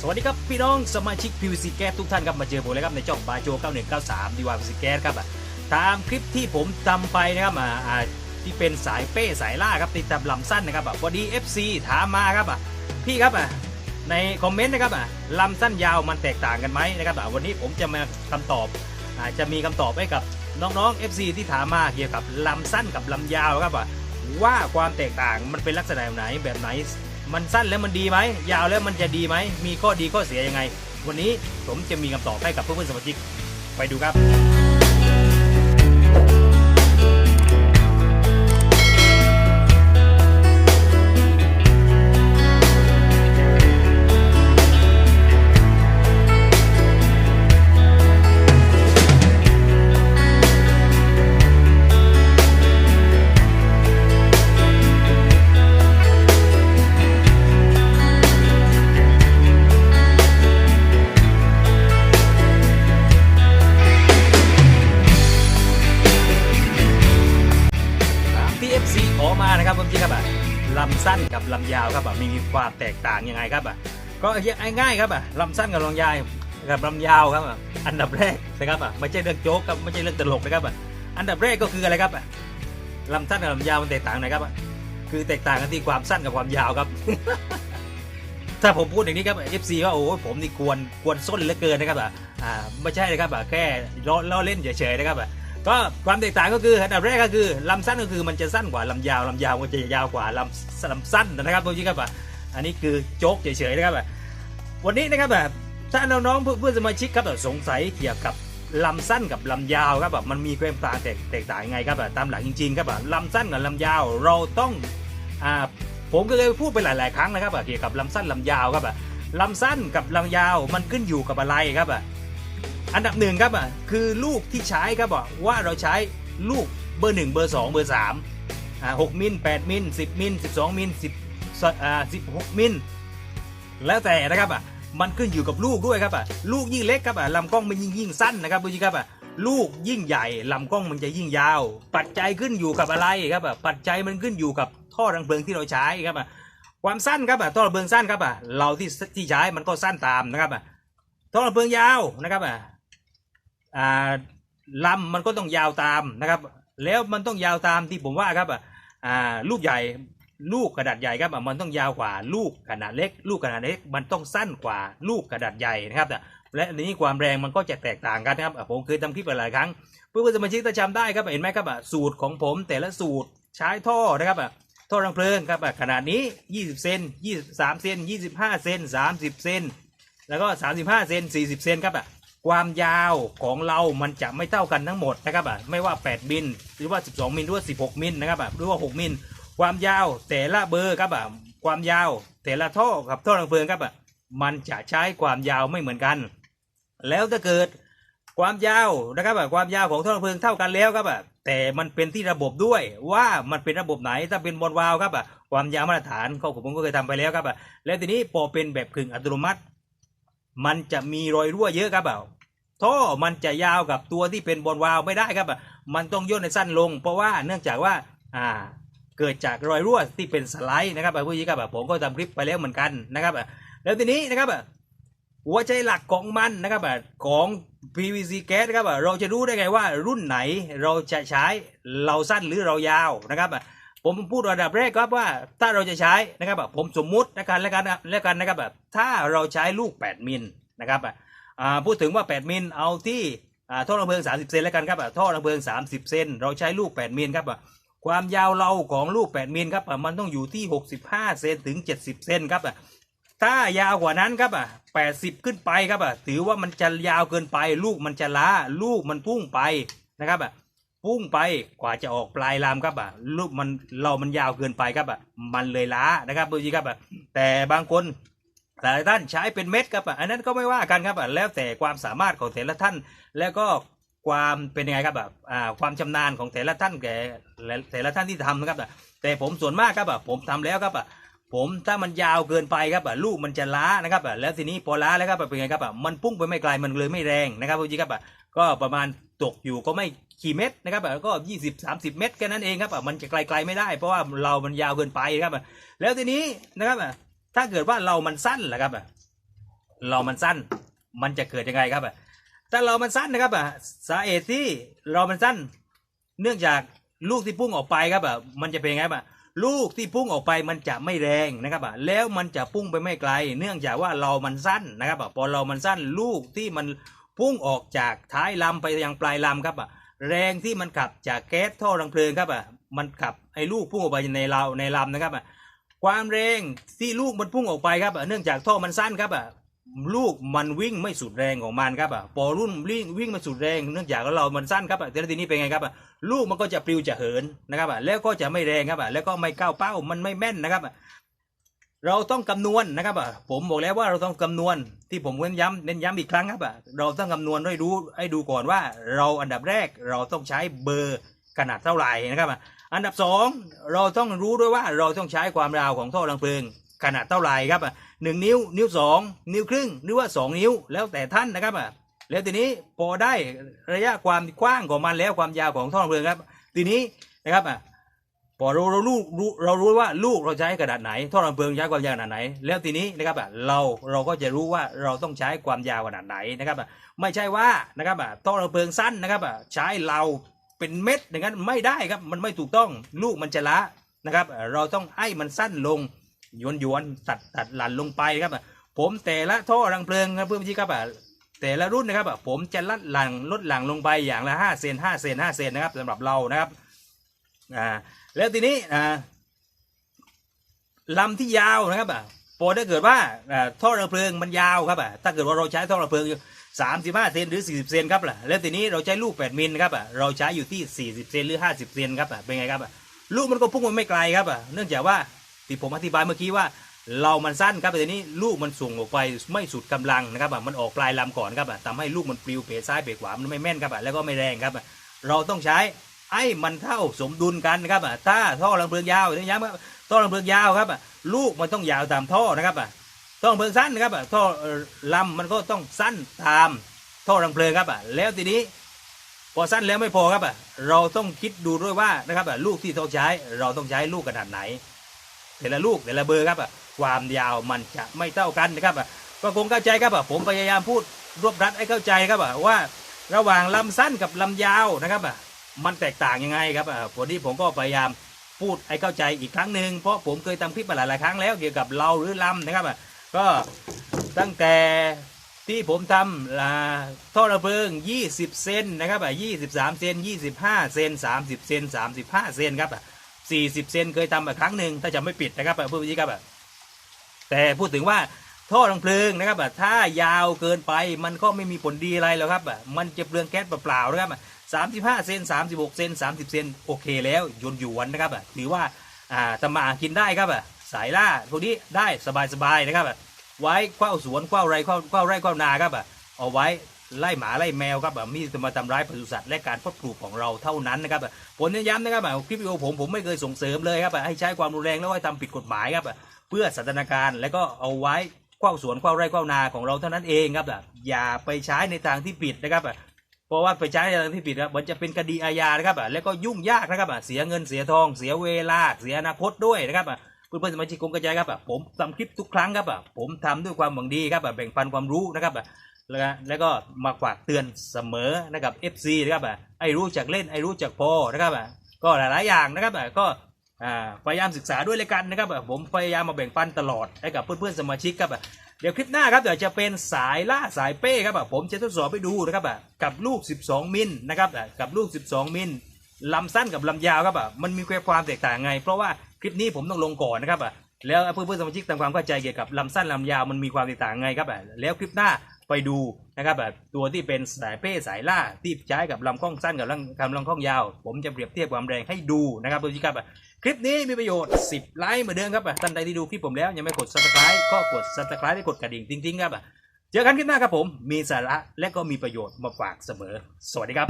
สวัสดีครับพี่น้องสมาชิก PVC แก๊สทุกท่านครับมาเจอผมเลยครับในช่องบาโจ9193ดีวา PVC แก๊สครับอะตามคลิปที่ผมทำไปนะครับอ่าที่เป็นสายเป้สายล่าครับติดตามลำสั้นนะครับพอดี FC ถามมาครับอะพี่ครับอะในคอมเมนต์นะครับอะลำสั้นยาวมันแตกต่างกันไหมนะครับวันนี้ผมจะมาคำตอบอาจะมีคำตอบให้กับน้องๆ FC ที่ถามมาเกี่ยวกับลำสั้นกับลำยาวครับว่าความแตกต่างมันเป็นลักษณะไหนแบบไหน มันสั้นแล้วมันดีไหมยาวแล้วมันจะดีไหมมีข้อดีข้อเสียยังไง วันนี้ผมจะมีคำตอบให้กับเพื่อนๆสมาชิกไปดูครับ ลำยาวครับอะมีความแตกต่างยังไงครับอะก็ง่ายๆครับอะลำสั้นกับลำยาวกับลำยาวครับอะอันดับแรกนะครับอะไม่ใช่เรื่องโจ๊กครับไม่ใช่เรื่องตลกนะครับอะอันดับแรกก็คืออะไรครับอะลำสั้นกับลำยาวมันแตกต่างไหนครับอะคือแตกต่างกันที่ความสั้นกับความยาวครับ ถ้าผมพูดอย่างนี้ครับ FC ว่าโอ้ผมนี่กวนกวนส้นเหลือเกินนะครับอะอ่าไม่ใช่นะครับอะแค่ล้อล้อเล่นเฉยๆนะครับอะ ก็ความแตกต่างก็คืออันดับแรกก็คือลำสั้นก็คือมันจะสั้นกว่าลำยาวลำยาวมันจะยาวกว่าลำลำสั้นนะครับตัวนี้ครับอันนี้คือโจ๊กเฉยๆนะครับวันนี้นะครับแบบถ้าน้องๆเพื่อนสมาชิกครับสงสัยเกี่ยวกับลำสั้นกับลำยาวครับแบบมันมีความต่างแตกต่างยังไงครับแบบตามหลักจริงๆครับแบบลำสั้นกับลำยาวเราต้องอ่าผมก็เคยพูดไปหลาย ๆ ครั้งนะครับแบบเกี่ยวกับลำสั้นลำยาวครับแบบลำสั้นกับลำยาวมันขึ้นอยู่กับอะไรครับ อันดับหนึ่งครับอะคือลูกที่ใช้ครับอะว่าเราใช้ลูกเบอร์หนึ่งเบอร์สองเบอร์สามอ่าหกมิลแปดมิลสิบมิลสิบสองมิลสิบอ่าสิบหกมิลแล้วแต่นะครับอะมันขึ้นอยู่กับลูกด้วยครับอะลูกยิ่งเล็กครับอะลำกล้องมันยิ่งยิ่งสั้นนะครับดูสิครับอะลูกยิ่งใหญ่ลำกล้องมันจะยิ่งยาว ปัจจัยขึ้นอยู่กับอะไรครับอะปัจจัยมันขึ้นอยู่กับท่อรังเพลิงที่เราใช้ครับอะความสั้นครับอะท่อรังเพลิงสั้นครับอะเราที่ที่ใช้มันก็สั้นตามนะครับอะท่อรังเพลิงยาวนะครับอะ อ่าลำมันก็ต้องยาวตามนะครับ แล้วมันต้องยาวตามที่ผมว่าครับอะอ่าลูกใหญ่ลูกกระดาษใหญ่ครับอะมันต้องยาวกว่าลูกขนาดเล็ก ลูกขนาดเล็กมันต้องสั้นกว่าลูกกระดาษใหญ่นะครับแต่และอันนี้ความแรงมันก็จะแตกต่างกันนะครับผมเคยทำคลิปไปหลายครั้งเพื่อนๆสมาชิกจะจำได้ครับเห็นไหมครับอะสูตรของผมแต่ละสูตรใช้ท่อนะครับอะท่อรังเพลิงครับขนาดนี้ 20 เซน23 เซน25 เซน30 เซนแล้วก็ 35 เซน40 เซนครับอะ ความยาวของเรามันจะไม่เท่ากันทั้งหมดนะครับอะไม่ว่า 8 มิลหรือว่า 12 มิลหรือว่า 16 มิลนะครับอะหรือว่า 6 มิลความยาวแต่ละเบอร์ครับอะความยาวแต่ละท่อกับท่อรังเพลิงครับอะมันจะใช้ความยาวไม่เหมือนกัน แล้วถ้าเกิดความยาวนะครับอะความยาวของท่อรังเพลิงเท่ากันแล้วครับอะแต่มันเป็นที่ระบบด้วยว่ามันเป็นระบบไหนถ้าเป็นบอลวาล์วครับอะความยาวมาตรฐานเขาผมก็เคยทำไปแล้วครับอะแล้วทีนี้พอเป็นแบบกึ่งอัตโนมัติ มันจะมีรอยรั่วเยอะครับอะท่อมันจะยาวกับตัวที่เป็นบอลวาล์วไม่ได้ครับ มันต้องย่นให้สั้นลง เพราะว่าเนื่องจากว่าอ่าเกิดจากรอยรั่วที่เป็นสไลด์นะครับผู้ชมครับผมก็ทำคลิปไปแล้วเหมือนกันนะครับแล้วทีนี้นะครับหัวใจหลักของมันนะครับของ PVC แก๊สนะครับเราจะรู้ได้ไงว่ารุ่นไหนเราจะใช้เราสั้นหรือเรายาวนะครับ ผมพูดระดับแรกครับว่าถ้าเราจะใช้นะครับผมสมมุติแล้วกันแล้วกันนะแล้วกันนะครับอะถ้าเราใช้ลูก 8 มิลนะครับอ่าพูดถึงว่า 8 มิลเอาที่อ่าท่อระเบิง 30 เซนแล้วกันครับอะท่อระเบิง 30 เซนเราใช้ลูก 8 มิลครับอะความยาวเราของลูก 8 มิลครับอะมันต้องอยู่ที่ 65 เซนถึง 70 เซนครับอะถ้ายาวกว่านั้นครับอะ80ขึ้นไปครับอะถือว่ามันจะยาวเกินไป ลูกมันจะล้าลูกมันพุ่งไปนะครับอะ พุ่งไปกว่าจะออกปลายลามครับอะลูกมันเรามันยาวเกินไปครับอะมันเลยล้านะครับดูสิครับอะแต่บางคนแต่ละท่านใช้เป็นเม็ดครับอะอันนั้นก็ไม่ว่ากันครับอะแล้วแต่ความสามารถของแต่ละท่าน แล้วก็ความเป็นยังไงครับแบบอ่าความชำนาญของแต่ละท่านแก่แต่ละท่านที่ทำนะครับอะแต่ผมส่วนมากครับอะผมทำแล้วครับอะผมถ้ามันยาวเกินไปครับอะลูกมันจะล้านะครับอะแล้วทีนี้พอล้าแล้วครับเป็นไงครับอะมันพุ่งไปไม่ไกลมันเลยไม่แรงนะครับพี่ครับอะก็ประมาณ ตกอยู่ก็ไม่กี่เม็ดนะครับอะก็20 30เม็ดแค่นั้นเองครับมันจะไกลๆไม่ได้ เพราะว่าเรามันยาวเกินไปครับแล้วทีนี้นะครับถ้าเกิดว่าเรามันสั้นแหละครับเรามันสั้นมันจะเกิดยังไงครับอะถ้าเรามันสั้นนะครับสาเหตุที่เรามันสั้น เนื่องจากลูกที่พุ่งออกไปครับมันจะเป็นยังไงบ้างลูกที่พุ่งออกไปมันจะไม่แรงนะครับแล้วมันจะพุ่งไปไม่ไกล เนื่องจากว่าเรามันสั้นนะครับพอเรามันสั้นลูกที่มัน พุ่งออกจากท้ายลำไปยังปลายลำครับอะแรงที่มันขับจากแก๊สท่อรังเพลิงครับอะมันขับไอ้ลูกพุ่งออกไปในเราในลำนะครับอะความแรงที่ลูกมันพุ่งออกไปครับอะเนื่องจากท่อมันสั้นครับอะลูกมันวิ่งไม่สุดแรงของมันครับอะพอรุ่นวิ่งวิ่งมาสุดแรงเนื่องจากเรามันสั้นครับอะแต่ทีนี้เป็นไงครับอะลูกมันก็จะปลิวจะเหินนะครับอะแล้วก็จะไม่แรงครับอะแล้วก็ไม่ก้าวเป้ามันไม่แม่นนะครับอะ เราต้องคำนวณนะครับอะผมบอกแล้วว่าเราต้องคำนวณที่ผมเน้นย้ำเน้นย้ำอีกครั้งครับอะเราต้องคำนวณให้รู้ให้ดูก่อนว่า เราอันดับแรกเราต้องใช้เบอร์ขนาดเท่าไหร่นะครับอะอันดับสองเราต้องรู้ด้วยว่าเราต้องใช้ความยาวของท่อรังเพลิงขนาดเท่าไหร่ครับอะหนึ่งนิ้ว นิ้วสองนิ้วครึ่ง หรือว่าสองนิ้วแล้วแต่ท่านนะครับอะแล้วทีนี้พอได้ระยะความกว้างของมันแล้วความยาวของท่อน้ำเพลิงครับ ทีนี้นะครับอะ พอเราเรารู้รู้เรารู้ว่าลูกเราใช้ขนาดไหนท่อน้ำเพลิงใช้ความยาวขนาดไหน แล้วทีนี้นะครับอะเราเราก็จะรู้ว่าเราต้องใช้ความยาวขนาดไหนนะครับอะไม่ใช่ว่านะครับอะท่อน้ำเพลิงสั้นนะครับอะใช้เราเป็นเม็ดอย่างนั้นไม่ได้ครับมันไม่ถูกต้องลูกมันจะละนะครับ เราต้องให้มันสั้นลงยวนยวนตัดตัดหลั่นลงไปครับผมแต่ละท่อรังเพลิงครับเพื่อนพี่ครับแต่ละรุ่นนะครับผมจะลัดหลั่งลดหลั่งลงไปอย่างละห้าเซนห้าเซนห้าเซนนะครับสำหรับเรานะครับ อ่าแล้วทีนี้อ่าลำที่ยาวนะครับอะพอถ้าเกิดว่าท่อระเพลิงมันยาวครับอะถ้าเกิดว่าเราใช้ท่อระเพลิงสามสิบห้าเซนหรือสี่สิบเซนครับล่ะแล้วทีนี้เราใช้ลูกแปดมิลครับอะเราใช้อยู่ที่สี่สิบเซนหรือห้าสิบเซนครับอะเป็นไงครับอะลูกมันก็พุ่งมันไม่ไกลครับอะเนื่องจากว่าที่ผมอธิบายเมื่อกี้ว่าเรามันสั้นครับแต่ทีนี้ลูกมันส่งออกไปไม่สุดกำลังนะครับอะมันออกปลายลำก่อนครับอะทำให้ลูกมันปลิวเป๋ซ้ายเป๋ขวามันไม่แม่นครับอะแล้วก็ไม่แรงครับอะเราต้องใช้ ไอ้มันเท่าสมดุลกันนะครับอะถ้าท่อลำเพลิงยาวต้องย้ำครับท่อลำเพลิงยาวครับอะลูกมันต้องยาวตามท่อนะครับอะท่อลำเพลิงสั้นนะครับอะท่อลำมันก็ต้องสั้นตามท่อลำเพลิงครับอะแล้วทีนี้พอสั้นแล้วไม่พอครับอะเราต้องคิดดูด้วยว่านะครับอะลูกที่ต้องใช้เราต้องใช้ลูกขนาดไหน แต่ละลูกแต่ละเบอร์ครับอะความยาวมันจะไม่เท่ากันนะครับอะก็คงเข้าใจครับอะผมพยายามพูดรวบรัดให้เข้าใจครับอะว่าระหว่างลำสั้นกับลำยาวนะครับอะ มันแตกต่างยังไงครับวันนี้ผมก็พยายามพูดให้เข้าใจอีกครั้งหนึ่งเพราะผมเคยทำคลิปมาหลายๆครั้งแล้วเกี่ยวกับเราหรือลำนะครับก็ตั้งแต่ที่ผมทำอ่าท่อระเพลิง 20 เซนนะครับ23 เซน 25 เซน 30 เซน 35 เซนครับ40 เซนเคยทำมาครั้งหนึ่งถ้าจะไม่ปิดนะครับเพื่อนพี่ครับแต่พูดถึงว่าท่อรังเพลิงนะครับถ้ายาวเกินไปมันก็ไม่มีผลดีอะไรหรอกครับมันจะเปลืองแก๊สเปล่าๆนะครับ 35 เซน 36 เซน 30 เซนโอเคแล้วยนหยวนนะครับอะถือว่าอ่าทำมาหากินได้ครับอะสายล่าพวกนี้ได้สบายๆนะครับอะไว้ข้าวสวนข้าวไรเข้าเข้าไร่ข้าวนาครับอะเอาไว้ไล่หมาไล่แมวครับแบบมีจะมาทำร้ายปศุสัตว์และการเพาะปลูกของเราเท่านั้นนะครับผมย้ำนะครับแบบคลิปวิดีโอผมผมไม่เคยส่งเสริมเลยครับให้ใช้ความรุนแรงแล้วให้ทำผิดกฎหมายครับเพื่อสันทนาการแล้วก็เอาไว้ข้าวสวนข้าวไร่ข้าวนาของเราเท่านั้นเองครับอย่าไปใช้ในทางที่ผิดนะครับ เพราะว่าไปใช้ในทางที่ผิดครับมันจะเป็นคดีอาญานะครับแล้วก็ยุ่งยากนะครับเสียเงินเสียทองเสียเวลาเสียอนาคตด้วยนะครับเพื่อนๆสมาชิกคงกระจายครับผมทำคลิปทุกครั้งครับผมทำด้วยความหวังดีครับแบ่งปันความรู้นะครับแล้วก็แล้วก็มาฝากเตือนเสมอนะครับ FC นะครับไอ้รู้จักเล่นไอ้รู้จักพอนะครับก็หลายๆอย่างนะครับก็พยายามศึกษาด้วยเลยกันนะครับผมพยายามมาแบ่งปันตลอดให้กับเพื่อนๆสมาชิกครับ เดี๋ยวคลิปหน้าครับเดี๋ยวจะเป็นสายล่าสายเป้ครับผมจะทดสอบไปดูนะครับกับลูก 12 มิลนะครับกับลูก 12 มิลลำสั้นกับลำยาวครับมันมีความแตกต่างไง เพราะว่าคลิปนี้ผมต้องลงก่อนนะครับแล้วเพื่อนๆสมาชิกทำความเข้าใจเกี่ยวกับลำสั้นลำยาวมันมีความแตกต่างไงครับแล้วคลิปหน้า ไปดูนะครับแบบตัวที่เป็นสายเป้สายล่าที่ใช้กับลำกล้องสั้นกับลำลำกล้องยาว ผมจะเปรียบเทียบความแรงให้ดูนะครับตัวที่ครับคลิปนี้มีประโยชน์ 10 ไลค์เหมือนเดิมครับท่านใดที่ดูคลิปผมแล้วยังไม่กด subscribe ก็กด subscribe และกดกระดิ่งติ๊งๆครับเจอกันคลิปหน้าครับผมมีสาระและก็มีประโยชน์มาฝากเสมอ สวัสดีครับ